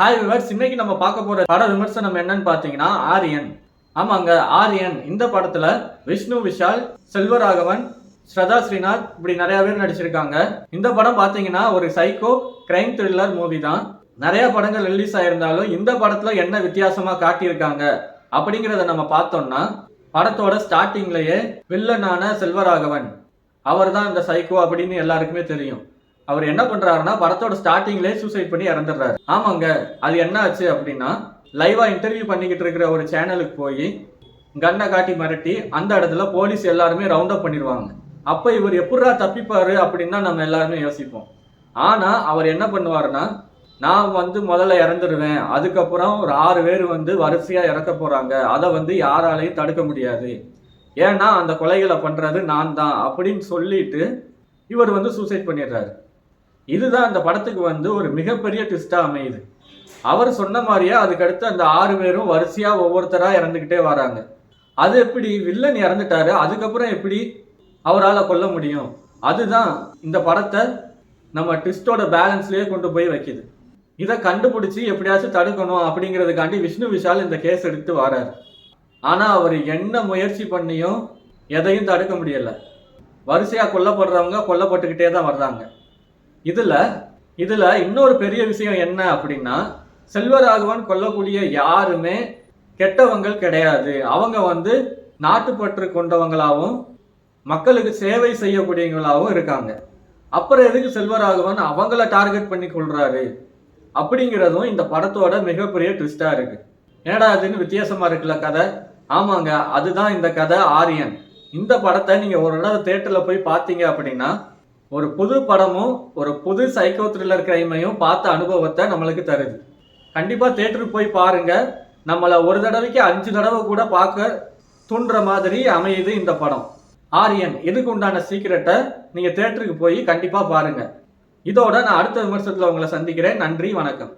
Hi viewers இன்னைக்கு நம்ம பார்க்க போற பட விமர்சனம் என்னன்னு பார்த்தீங்கன்னா ஆரியன். ஆமாங்க ஆரியன். இந்த படத்துல விஷ்ணு விஷால் செல்வராகவன் ஸ்ரதா ஸ்ரீநாத் இப்படி நிறைய பேர் நடிச்சிருக்காங்க. இந்த படம் பார்த்தீங்கன்னா ஒரு சைக்கோ கிரைம் த்ரில்லர் மூவி தான். நிறைய படங்கள் ரிலீஸ் ஆயிருந்தாலும் இந்த படத்துல என்ன வித்தியாசமா காட்டியிருக்காங்க அப்படிங்கிறத நம்ம பார்த்தோம்னா படத்தோட ஸ்டார்டிங்லயே வில்லனான செல்வராகவன். அவர் தான் இந்த சைக்கோ அப்படின்னு எல்லாருக்குமே தெரியும். அவர் என்ன பண்றாருன்னா படத்தோட ஸ்டார்டிங்லேயே சூசைட் பண்ணி இறந்துடுறாரு. ஆமாங்க அது என்ன ஆச்சு அப்படின்னா லைவா இன்டர்வியூ பண்ணிக்கிட்டு இருக்கிற ஒரு சேனலுக்கு போய் கண்ணை காட்டி மிரட்டி அந்த இடத்துல போலீஸ் எல்லாருமே ரவுண்ட் அப் பண்ணிடுவாங்க. அப்போ இவர் எப்படா தப்பிப்பாரு அப்படின்னு தான் நம்ம எல்லாருமே யோசிப்போம். ஆனா அவர் என்ன பண்ணுவாருன்னா நான் வந்து முதல்ல இறந்துடுவேன் அதுக்கப்புறம் ஒரு ஆறு பேர் வந்து வரிசையா இறக்க போறாங்க அதை வந்து யாராலையும் தடுக்க முடியாது. ஏன்னா அந்த கொலைகளை பண்றது நான் தான் அப்படின்னு சொல்லிட்டு இவர் வந்து சூசைட் பண்ணிடுறாரு. இதுதான் அந்த படத்துக்கு வந்து ஒரு மிகப்பெரிய ட்விஸ்டாக அமையுது. அவர் சொன்ன மாதிரியே அதுக்கடுத்து அந்த ஆறு பேரும் வரிசையாக ஒவ்வொருத்தராக இறந்துக்கிட்டே வராங்க. அது எப்படி வில்லன் இறந்துட்டாரு அதுக்கப்புறம் எப்படி அவரால் கொல்ல முடியும்? அதுதான் இந்த படத்தை நம்ம ட்விஸ்டோட பேலன்ஸ்லேயே கொண்டு போய் வைக்குது. இதை கண்டுபிடிச்சி எப்படியாச்சும் தடுக்கணும் அப்படிங்கிறதுக்காண்டி விஷ்ணு விஷால் இந்த கேஸ் எடுத்து வராரு. ஆனால் அவர் என்ன முயற்சி பண்ணியும் எதையும் தடுக்க முடியலை. வரிசையாக கொல்லப்படுறவங்க கொல்லப்பட்டுக்கிட்டே தான் வர்றாங்க. இதில் இதில் இன்னொரு பெரிய விஷயம் என்ன அப்படின்னா செல்வராகவன் கொல்லக்கூடிய யாருமே கெட்டவங்கள் கிடையாது. அவங்க வந்து நாட்டுப்பற்று கொண்டவங்களாகவும் மக்களுக்கு சேவை செய்யக்கூடியவங்களாகவும் இருக்காங்க. அப்புறம் எதுக்கு செல்வராகவன் அவங்கள டார்கெட் பண்ணி கொள்றாரு? அப்படிங்கிறதும் இந்த படத்தோட மிகப்பெரிய ட்விஸ்டாக இருக்கு. என்னடா அதுன்னு வித்தியாசமாக இருக்குல்ல கதை? ஆமாங்க அதுதான் இந்த கதை ஆரியன். இந்த படத்தை நீங்கள் ஒரு தடவை போய் பார்த்தீங்க அப்படின்னா ஒரு புது படமும் ஒரு புது சைக்கோ த்ரில்லர் கிரைமையும் பார்த்த அனுபவத்தை நம்மளுக்கு தருது. கண்டிப்பாக தேட்டருக்கு போய் பாருங்க. நம்மளை ஒரு தடவைக்கு அஞ்சு தடவை கூட பார்க்க தூண்டுற மாதிரி அமையுது இந்த படம். ஆரியன் இதுக்கு உண்டான சீக்கிரட்டை நீங்கள் தேட்டருக்கு போய் கண்டிப்பாக பாருங்கள் இதோட நான் அடுத்த விமர்சனத்தில் உங்களை சந்திக்கிறேன். நன்றி வணக்கம்.